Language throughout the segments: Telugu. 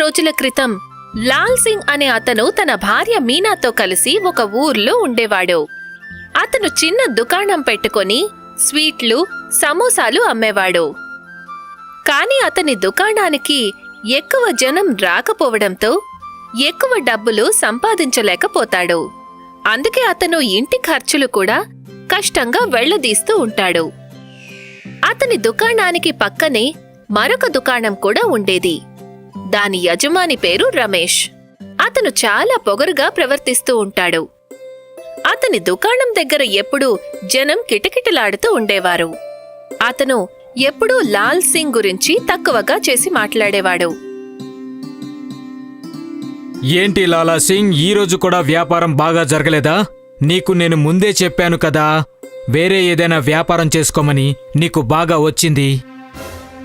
రోజుల క్రితం లాల్ సింగ్ అనే అతను తన భార్య మీనాతో కలిసి ఒక ఊర్లో ఉండేవాడు. అతను చిన్న దుకాణం పెట్టుకొని స్వీట్లు సమోసాలు అమ్మేవాడు. కాని అతని దుకాణానికి ఎక్కువ జనం రాకపోవడంతో ఎక్కువ డబ్బులు సంపాదించలేకపోతాడు. అందుకే అతను ఇంటి ఖర్చులు కూడా కష్టంగా వెళ్ళదీస్తూ ఉంటాడు. అతని దుకాణానికి పక్కనే మరొక దుకాణం కూడా ఉండేది. దాని యజమాని పేరు రమేష్. అతను చాలా పొగరుగా ప్రవర్తిస్తూ ఉంటాడు. అతని దుకాణం దగ్గర ఎప్పుడూ జనం కిటకిటలాడుతూ ఉండేవారు. అతను ఎప్పుడూ లాల్ సింగ్ గురించి తక్కువగా చేసి మాట్లాడేవాడు. ఏంటి లాలా సింగ్ ఈ రోజు కూడా వ్యాపారం బాగా జరగలేదా? నీకు నేను ముందే చెప్పాను కదా వేరే ఏదైనా వ్యాపారం చేసుకోమని నీకు బాగా వచ్చింది.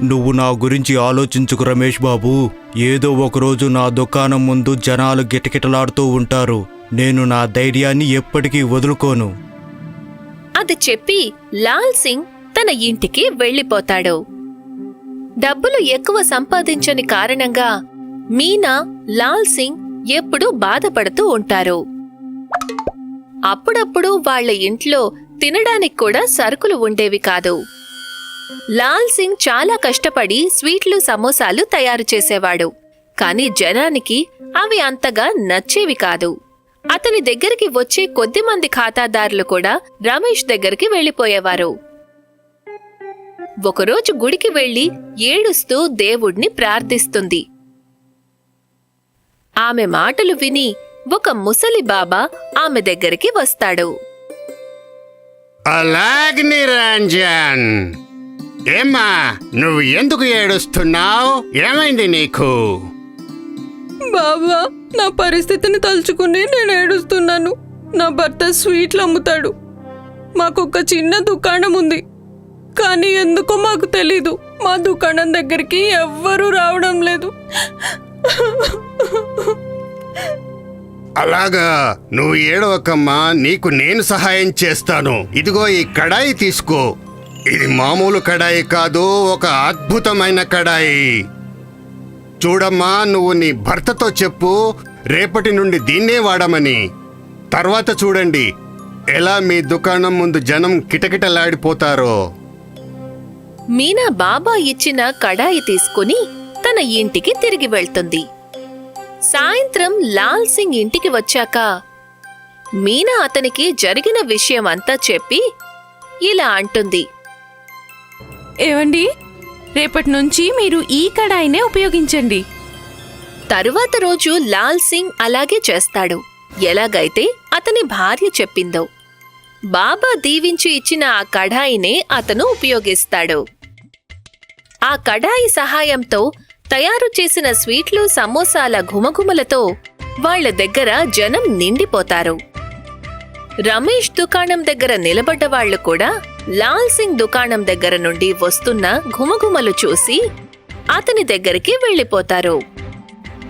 నువ్వు నా గురించి ఆలోచించుకు రమేష్ బాబు. ఏదో ఒకరోజు నా దుకాణం ముందు జనాలు గిటకిటలాడుతూ ఉంటారు. నేను నా ధైర్యాన్ని ఎప్పటికీ వదులుకోను. అది చెప్పి లాల్ సింగ్ తన ఇంటికి వెళ్ళిపోతాడు. డబ్బులు ఎక్కువ సంపాదించని కారణంగా మీనా లాల్ సింగ్ ఎప్పుడూ బాధపడుతూ ఉంటారు. అప్పుడప్పుడు వాళ్ళ ఇంట్లో తినడానికి కూడా సరుకులు ఉండేవి కాదు. లాల్ సింగ్ చాలా కష్టపడి స్వీట్లు సమోసాలు తయారు చేసేవాడు. కాని జనానికి అవి అంతగా నచ్చేవి కాదు. అతని దగ్గరికి వచ్చే కొద్ది మంది ఖాతాదారులు కూడా రమేష్ దగ్గరికి వెళ్ళిపోయేవారు. ఒకరోజు గుడికి వెళ్ళి ఏడుస్తూ దేవుణ్ణి ప్రార్థిస్తుంది. ఆమె మాటలు విని ఒక ముసలి బాబా ఆమె దగ్గరికి వస్తాడు. అలాగ్ నిరంజన్. ఏమ్మా నువ్వు ఎందుకు ఏడుస్తున్నావు? ఏమైంది నీకు? బాబా నా పరిస్థితిని తలుచుకుని నేను ఏడుస్తున్నాను. నా భర్త స్వీట్లు అమ్ముతాడు. మాకొక చిన్న దుకాణం ఉంది. కానీ ఎందుకో మాకు తెలీదు. మా దుకాణం దగ్గరికి ఎవ్వరూ రావడం లేదు. అలాగా నువ్వు ఏడవకమ్మా నీకు నేను సహాయం చేస్తాను. ఇదిగో ఈ కడాయి తీసుకో. ఇది మామూలు కడాయి కాదు ఒక అద్భుతమైన కడాయి. చూడమ్మా నువ్వు నీ భర్తతో చెప్పు రేపటి నుండి దీన్నే వాడమని. తర్వాత చూడండి ఎలా మీ దుకాణం ముందు జనం కిటకిటలాడిపోతారో. మీనా బాబా ఇచ్చిన కడాయి తీసుకుని తన ఇంటికి తిరిగి వెళ్తుంది. సాయంత్రం లాల్ సింగ్ ఇంటికి వచ్చాక మీనా అతనికి జరిగిన విషయం అంతా చెప్పి ఇలా అంటుంది. ఏవండి? రేపటి నుంచి మీరు ఈ కడాయినే ఉపయోగించండి. తరువాత రోజు లాల్ సింగ్ అలాగే చేస్తాడు. ఎలాగైతే అతని భార్య చెప్పిందో. బాబా దీవించి ఇచ్చిన ఆ కడాయినే అతను ఉపయోగిస్తాడు. ఆ కడాయి సహాయంతో తయారు చేసిన స్వీట్లు సమోసాల ఘుమఘుమలతో వాళ్ళ దగ్గర జనం నిండిపోతారు. రమేష్ దుకాణం దగ్గర నిలబడ్డ వాళ్ళు కూడా లాల్ సింగ్ దుకాణం దగ్గర నుండి వస్తున్న ఘుమఘుమలు చూసి అతని దగ్గరికి వెళ్ళిపోతారు.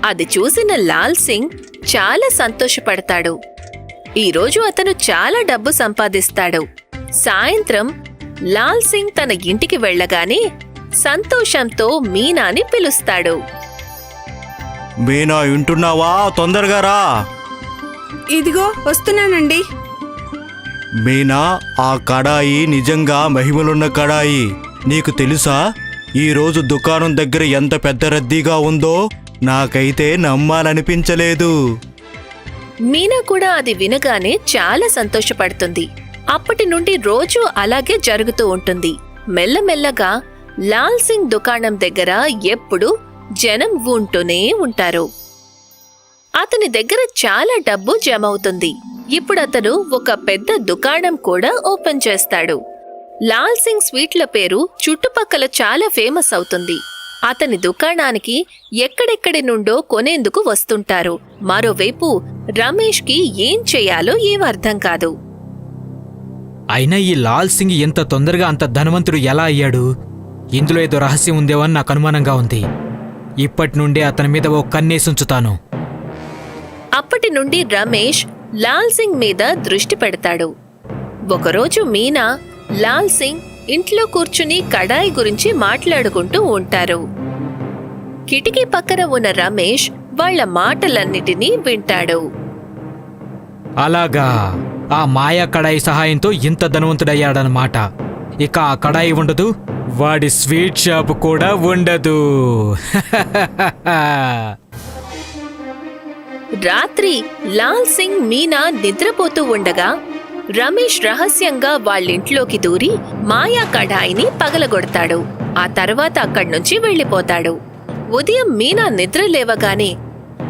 అది చూసిన లాల్ సింగ్ చాలా సంతోషపడతాడు. ఈరోజు అతను చాలా డబ్బు సంపాదిస్తాడు. సాయంత్రం లాల్ సింగ్ తన ఇంటికి వెళ్ళగానే సంతోషంతో మీనాని పిలుస్తాడు. మీనా వింటున్నావా? తొందరగా రా. ఇదిగో వస్తున్నానండి. మీనా ఆ కడాయి నిజంగా మహిమలున్న కడాయి. నీకు తెలుసా? ఈరోజు దుకాణం దగ్గర ఎంత పెద్ద రద్దీగా ఉందో? నాకైతే నమ్మాలనిపించలేదు. మీనా కూడా అది వినగానే చాలా సంతోషపడుతుంది. అప్పటి నుండి రోజూ అలాగే జరుగుతూ ఉంటుంది. మెల్లమెల్లగా లాల్ సింగ్ దుకాణం దగ్గర ఎప్పుడూ జనం ఉంటూనే ఉంటారు. అతని దగ్గర చాలా డబ్బు జమ అవుతుంది ఇప్పుడు అతను ఒక పెద్ద దుకాణం కూడా ఓపెన్ చేస్తాడు. లాల్ సింగ్ స్వీట్ల పేరు చుట్టుపక్కల చాలా ఫేమస్ అవుతుంది. అతని దుకాణానికి ఎక్కడెక్కడి నుండో కొనేందుకు వస్తుంటారు. మరోవైపు రమేష్కి ఏం చేయాలో ఏం అర్థం కాదు. అయినా ఈ లాల్ సింగ్ ఎంత తొందరగా అంత ధనవంతుడు ఎలా అయ్యాడు? ఇందులో ఏదో రహస్యం ఉందేమో అని నాకు అనుమానంగా ఉంది. ఇప్పటి నుండే అతని మీద ఓ కన్నేసుంచుతాను అప్పటి నుండి రమేష్ లాల్ సింగ్ మీద దృష్టి పెడతాడు. ఒకరోజు మీనా లాల్ సింగ్ ఇంట్లో కూర్చుని కడాయి గురించి మాట్లాడుకుంటూ ఉంటారు. కిటికీ పక్కన ఉన్న రమేష్ వాళ్ళ మాటలన్నిటినీ వింటాడు. అలాగా ఆ మాయా కడాయి సహాయంతో ఇంత ధనవంతుడయ్యాడనమాట ఇక ఆ కడాయి ఉండదు వాడి స్వీట్ షాప్ కూడా ఉండదు. రాత్రి లాల్ సింగ్ మీనా నిద్రపోతూ ఉండగా రమేష్ రహస్యంగా వాళ్ళింట్లోకి దూరి మాయా కడాయిని పగలగొడతాడు. ఆ తర్వాత అక్కడి నుంచి వెళ్ళిపోతాడు. ఉదయం మీనా నిద్ర లేవగానే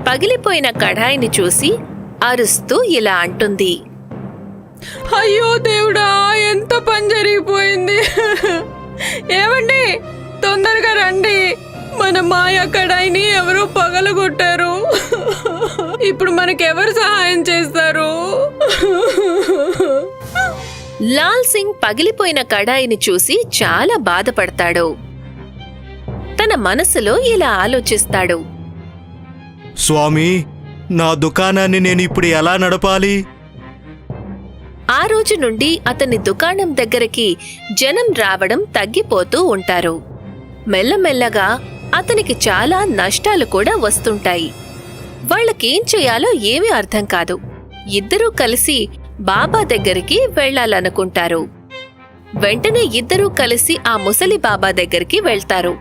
పగిలిపోయిన కడాయిని చూసి అరుస్తూ ఇలా అంటుంది. అయ్యో దేవుడా ఎంత పని జరిగిపోయింది. ఏమండి తొందరగా రండి. మన మాయా కడాయిని ఎవరో పగలగొట్టారు. ఇప్పుడు మనకెవరు సహాయం చేస్తారు? లాల్ సింగ్ పగిలిపోయిన కడాయిని చూసి చాలా బాధపడతాడు. తన మనసులో ఇలా ఆలోచిస్తాడు. స్వామి నా దుకాణాన్ని నేను ఇప్పుడు ఎలా నడపాలి? ఆ రోజు నుండి అతని దుకాణం దగ్గరికి జనం రావడం తగ్గిపోతూ ఉంటారు. మెల్లమెల్లగా అతనికి చాలా నష్టాలు కూడా వస్తుంటాయి. వాళ్ళకేం చేయాలో ఏమీ అర్థం కాదు. ఇద్దరూ కలిసి బాబా దగ్గరికి వెళ్ళాలనుకుంటారు వెంటనే ఇద్దరూ కలిసి ఆ ముసలి బాబా దగ్గరికి వెళ్తారు.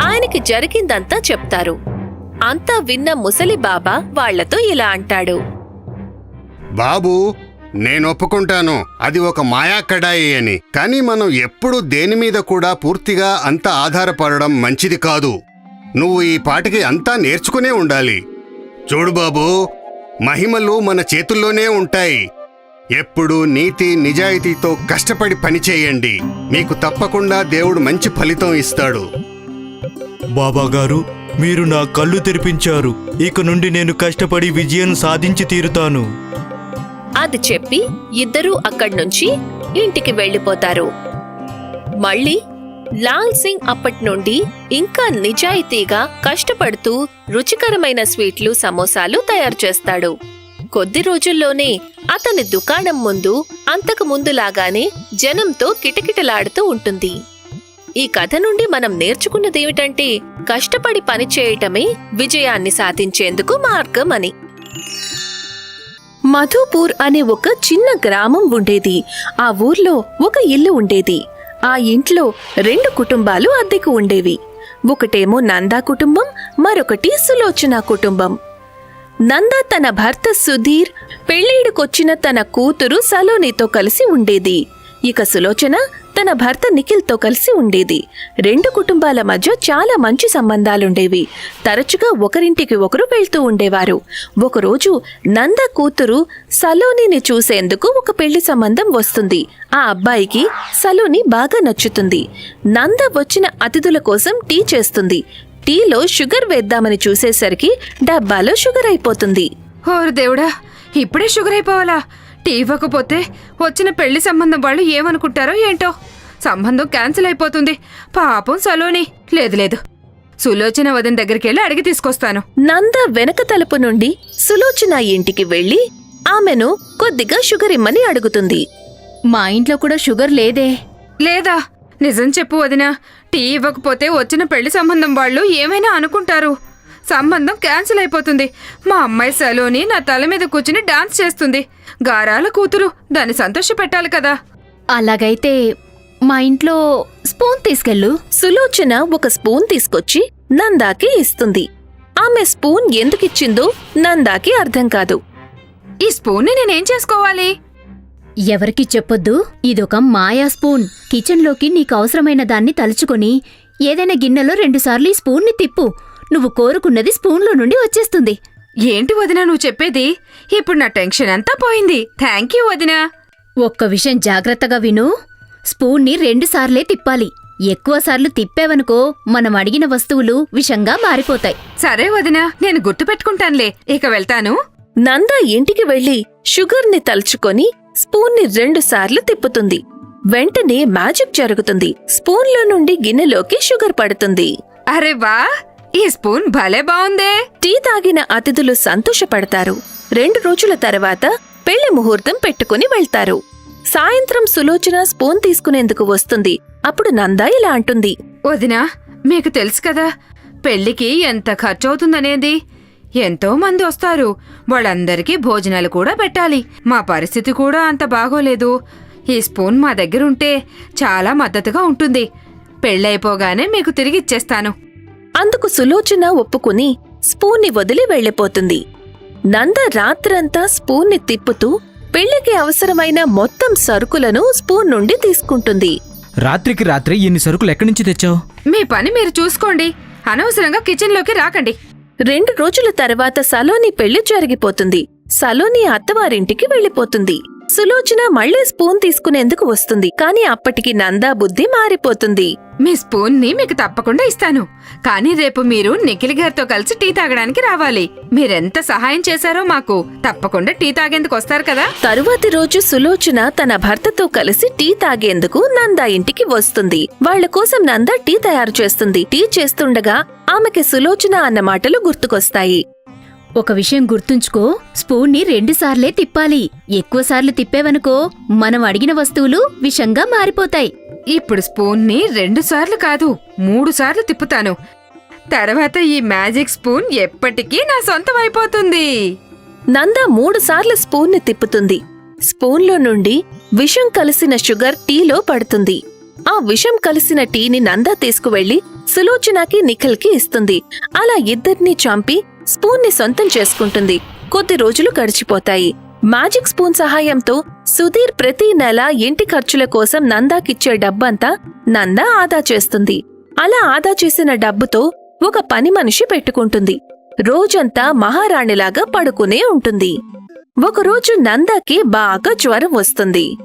ఆయనకి జరిగిందంతా చెప్తారు. అంతా విన్న ముసలి బాబా వాళ్ళతో ఇలా అంటాడు. బాబు నేను ఒప్పుకుంటాను. అది ఒక మాయా కడాయి అని. కానీ మనం ఎప్పుడూ దేని మీద కూడా పూర్తిగా అంత ఆధారపడడం మంచిది కాదు. నువ్వు ఈ పాటికి అంతా నేర్చుకునే ఉండాలి. చూడు బాబు మహిమలు మన చేతుల్లోనే ఉంటాయి. ఎప్పుడు నీతి నిజాయితీతో కష్టపడి పనిచేయండి మీకు తప్పకుండా దేవుడు మంచి ఫలితం ఇస్తాడు. బాబా గారు మీరు నా కళ్ళు తెరిపించారు. ఇక నుండి నేను కష్టపడి విజయం సాధించి తీరుతాను. అది చెప్పి ఇద్దరూ అక్కడి నుంచి ఇంటికి వెళ్ళిపోతారు. మళ్ళీ లాల్ సింగ్ అప్పటి నుండి ఇంకా నిజాయితీగా కష్టపడుతూ రుచికరమైన స్వీట్లు సమోసాలు తయారు చేస్తాడు. కొద్ది రోజుల్లోనే అతని దుకాణం ముందు అంతకు ముందులాగానే జనంతో కిటకిటలాడుతూ ఉంటుంది. ఈ కథ నుండి మనం నేర్చుకున్నదేమిటంటే కష్టపడి పనిచేయటమే విజయాన్ని సాధించేందుకు మార్గం అని. మధుపూర్ అనే ఒక చిన్న గ్రామం ఉండేది. ఆ ఊర్లో ఒక ఇల్లు ఉండేది. ఆ ఇంట్లో రెండు కుటుంబాలు అద్దెకు ఉండేవి. ఒకటేమో నందా కుటుంబం మరొకటి సులోచన కుటుంబం. నంద తన భర్త సుధీర్ పెళ్ళీడుకొచ్చిన తన కూతురు సలోనితో కలిసి ఉండేది. ఇక సులోచన తన భర్త నిఖిల్తో కలిసి ఉండేది. రెండు కుటుంబాల మధ్య చాలా మంచి సంబంధాలుండేవి. తరచుగా ఒకరింటికి ఒకరు వెళ్తూ ఉండేవారు. ఒకరోజు నంద కూతురు సలోనిని చూసేందుకు ఒక పెళ్ళి సంబంధం వస్తుంది. ఆ అబ్బాయికి సలోని బాగా నచ్చుతుంది. నంద వచ్చిన అతిథుల కోసం టీ చేస్తుంది. టీలో షుగర్ వేద్దామని చూసేసరికి డబ్బాలో షుగర్ అయిపోతుంది. ఓరు దేవుడా ఇప్పుడే షుగర్ అయిపోవాలా? టీ ఇవ్వకపోతే వచ్చిన పెళ్ళి సంబంధం వాళ్ళు ఏమనుకుంటారో ఏంటో? సంబంధం క్యాన్సిల్ అయిపోతుంది. పాపం సలోని. లేదు లేదు. సులోచన వదిన దగ్గరికి వెళ్ళి అడిగి తీసుకొస్తాను. నంద వెనక తలుపు నుండి సులోచన ఇంటికి వెళ్ళి ఆమెను కొద్దిగా షుగర్ ఇమ్మని అడుగుతుంది. మా ఇంట్లో కూడా షుగర్ లేదే. లేదా? నిజం చెప్పు వదినా. టీ ఇవ్వకపోతే వచ్చిన పెళ్ళి సంబంధం వాళ్ళు ఏమైనా అనుకుంటారు? సంబంధం క్యాన్సిల్ అయిపోతుంది. మా అమ్మాయి సలోని నా తల మీద కూర్చుని డాన్స్ చేస్తుంది. గారాల కూతురు దాన్ని సంతోష పెట్టాలి కదా. అలాగైతే మా ఇంట్లో స్పూన్ తీసుకెళ్ళు. సులోచన ఒక స్పూన్ తీసుకొచ్చి నందాకి ఇస్తుంది. ఆమె స్పూన్ ఎందుకిచ్చిందో నందాకి అర్థం కాదు. ఈ స్పూన్ని నేనేం చేసుకోవాలి? ఎవరికి చెప్పొద్దు. ఇదొక మాయా స్పూన్. కిచెన్లోకి నీకు అవసరమైన దాన్ని తలుచుకొని ఏదైనా గిన్నెలో రెండుసార్లు ఈ స్పూన్ని తిప్పు. నువ్వు కోరుకున్నది స్పూన్లో నుండి వచ్చేస్తుంది. ఏంటి వదినా నువ్వు చెప్పేది? ఇప్పుడు నా టెన్షన్ అంతా పోయింది. థ్యాంక్ యూ వదినా. ఒక్క విషయం జాగ్రత్తగా విను. స్పూన్ని రెండుసార్లే తిప్పాలి. ఎక్కువసార్లు తిప్పావనుకో మనం అడిగిన వస్తువులు విషంగా మారిపోతాయి. సరే వదినా నేను గుర్తు పెట్టుకుంటానులే. ఇక వెళ్తాను. నంద ఇంటికి వెళ్ళి షుగర్ని తలుచుకొని స్పూన్ని రెండు సార్లు తిప్పుతుంది. వెంటనే మ్యాజిక్ జరుగుతుంది. స్పూన్లో నుండి గిన్నెలోకి షుగర్ పడుతుంది. అరే వా! ఈ స్పూన్ భలే బావుందే. టీ తాగిన అతిథులు సంతోషపడతారు. రెండు రోజుల తర్వాత పెళ్ళి ముహూర్తం పెట్టుకుని వెళ్తారు. సాయంత్రం సులోచన స్పూన్ తీసుకునేందుకు వస్తుంది. అప్పుడు నంద ఇలా అంటుంది. వదినా మీకు తెలుసు కదా పెళ్ళికి ఎంత ఖర్చు అవుతుందనేది ఎంతో మంది వస్తారు. వాళ్ళందరికీ భోజనాలు కూడా పెట్టాలి. మా పరిస్థితి కూడా అంత బాగోలేదు. ఈ స్పూన్ మా దగ్గర ఉంటే చాలా మద్దతుగా ఉంటుంది. పెళ్ళైపోగానే మీకు తిరిగి ఇచ్చేస్తాను. అందుకు సులోచన ఒప్పుకుని స్పూన్ని వదిలి వెళ్ళిపోతుంది. నంద రాత్రంతా స్పూన్ని తిప్పుతూ పెళ్ళికి అవసరమైన మొత్తం సరుకులను స్పూన్ నుండి తీసుకుంటుంది. రాత్రికి రాత్రి ఇన్ని సరుకులు ఎక్కడి నుంచి తెచ్చావు? మీ పని మీరు చూసుకోండి. అనవసరంగా కిచెన్లోకి రాకండి. రెండు రోజుల తర్వాత సలోని పెళ్ళి జరిగిపోతుంది. సలోని అత్తవారింటికి వెళ్ళిపోతుంది. సులోచన మళ్ళీ స్పూన్ తీసుకునేందుకు వస్తుంది. కానీ అప్పటికి నందా బుద్ధి మారిపోతుంది. మీ స్పూన్ని మీకు తప్పకుండా ఇస్తాను. కానీ రేపు మీరు నిఖిల్ గారితో కలిసి టీ తాగడానికి రావాలి. మీరెంత సహాయం చేశారో మాకు తప్పకుండా టీ తాగేందుకు వస్తారు కదా? తరువాతి రోజు సులోచన తన భర్తతో కలిసి టీ తాగేందుకు నందా ఇంటికి వస్తుంది. వాళ్ళ కోసం నందా టీ తయారు చేస్తుంది. టీ చేస్తుండగా ఆమెకి సులోచన అన్న మాటలు గుర్తుకొస్తాయి. ఒక విషయం గుర్తుంచుకో. స్పూన్ని రెండుసార్లే తిప్పాలి. ఎక్కువసార్లు తిప్పేవనుకో మనం అడిగిన వస్తువులు విషంగా మారిపోతాయి. ఇప్పుడు స్పూన్ని రెండు సార్లు కాదు మూడు సార్లు తిప్పుతాను. తర్వాత ఈ మ్యాజిక్ స్పూన్ ఎప్పటికీ నా సొంతం అయిపోతుంది. నందా మూడుసార్లు స్పూన్ని తిప్పుతుంది. స్పూన్లో నుండి విషం కలిసిన షుగర్ టీలో పడుతుంది. ఆ విషం కలిసిన టీని నందా తీసుకువెళ్ళి సులోచనకి నిఖిల్కి ఇస్తుంది. అలా ఇద్దరినీ చంపి స్పూన్ని సొంతం చేసుకుంటుంది. కొద్ది రోజులు గడిచిపోతాయి. మ్యాజిక్ స్పూన్ సహాయంతో సుధీర్ ప్రతి నెల ఇంటి ఖర్చుల కోసం నందాకిచ్చే డబ్బంతా నందా ఆదా చేస్తుంది. అలా ఆదా చేసిన డబ్బుతో ఒక పని మనిషి పెట్టుకుంటుంది. రోజంతా మహారాణిలాగా పడుకునే ఉంటుంది. ఒకరోజు నందాకి బాగా జ్వరం వస్తుంది.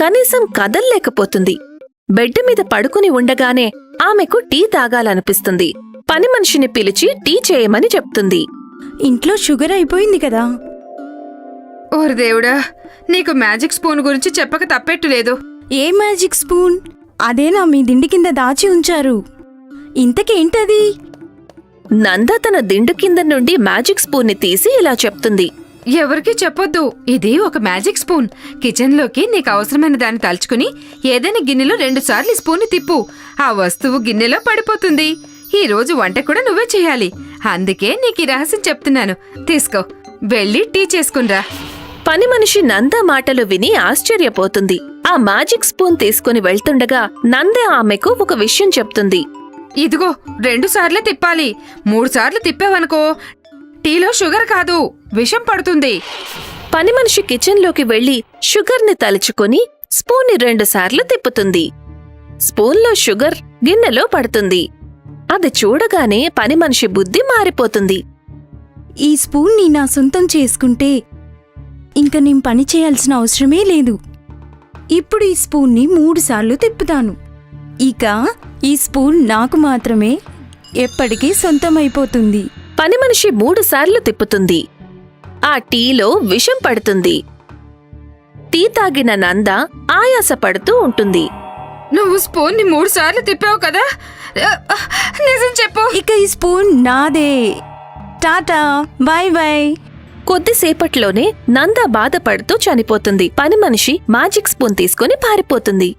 కనీసం కదల్లేకపోతుంది. బెడ్ మీద పడుకుని ఉండగానే ఆమెకు టీ తాగాలనిపిస్తుంది. పని మనిషిని పిలిచి టీ చేయమని చెప్తుంది. ఇంట్లో షుగర్ అయిపోయింది కదా. ఓరి దేవుడా నీకు మ్యాజిక్ స్పూన్ గురించి చెప్పక తప్పెట్టు లేదు. ఏ మ్యాజిక్ స్పూన్? అదేనా మీ దిండి కింద దాచి ఉంచారు. ఇంతకేంటది? నంద తన దిండు కింద నుండి మ్యాజిక్ స్పూన్ని తీసి ఇలా చెప్తుంది. ఎవరికీ చెప్పొద్దు ఇది ఒక మ్యాజిక్ స్పూన్. కిచెన్లోకి నీకు అవసరమైన దాన్ని తలుచుకుని ఏదైనా గిన్నెలో రెండు సార్లు ఈ స్పూన్ని తిప్పు. ఆ వస్తువు గిన్నెలో పడిపోతుంది. ఈ రోజు వంట కూడా నువ్వే చేయాలి. అందుకే నీకు ఈ రహస్యం చెప్తున్నాను. తీసుకో. వెళ్ళి టీ చేసుకునిరా పని మనిషి నంద మాటలు విని ఆశ్చర్యపోతుంది. ఆ మ్యాజిక్ స్పూన్ తీసుకుని వెళ్తుండగా నంద ఆమెకు ఒక విషయం చెప్తుంది. ఇదిగో రెండు సార్లు తిప్పాలి. మూడు సార్లు తిప్పావనుకో టీలో షుగర్ కాదు విషం పడుతుంది. పని మనిషి కిచెన్లోకి వెళ్ళి షుగర్ని తలుచుకొని స్పూన్ని రెండుసార్లు తిప్పుతుంది. స్పూన్లో షుగర్ గిన్నెలో పడుతుంది. అది చూడగానే పని మనిషి బుద్ధి మారిపోతుంది. ఈ స్పూన్ని నా సొంతం చేసుకుంటే ఇంక నేను పని చేయాల్సిన అవసరమే లేదు. ఇప్పుడు ఈ స్పూన్ని మూడుసార్లు తిప్పుతాను. ఇక ఈ స్పూన్ నాకు మాత్రమే ఎప్పటికీ సొంతమైపోతుంది. పని మనిషి మూడుసార్లు తిప్పుతుంది. ఆ టీలో విషం పడుతుంది. టీ తాగిన నంద ఆయాసపడుతూ ఉంటుంది. నువ్వు స్పూన్ని మూడు సార్లు తిప్పావు కదా? నిజం చెప్పు. ఇక ఈ స్పూన్ నాదే. టాటా బాయ్ బాయ్ కొద్దిసేపట్లోనే నంద బాధపడుతూ చనిపోతుంది. పని మనిషి మ్యాజిక్ స్పూన్ తీసుకుని పారిపోతుంది.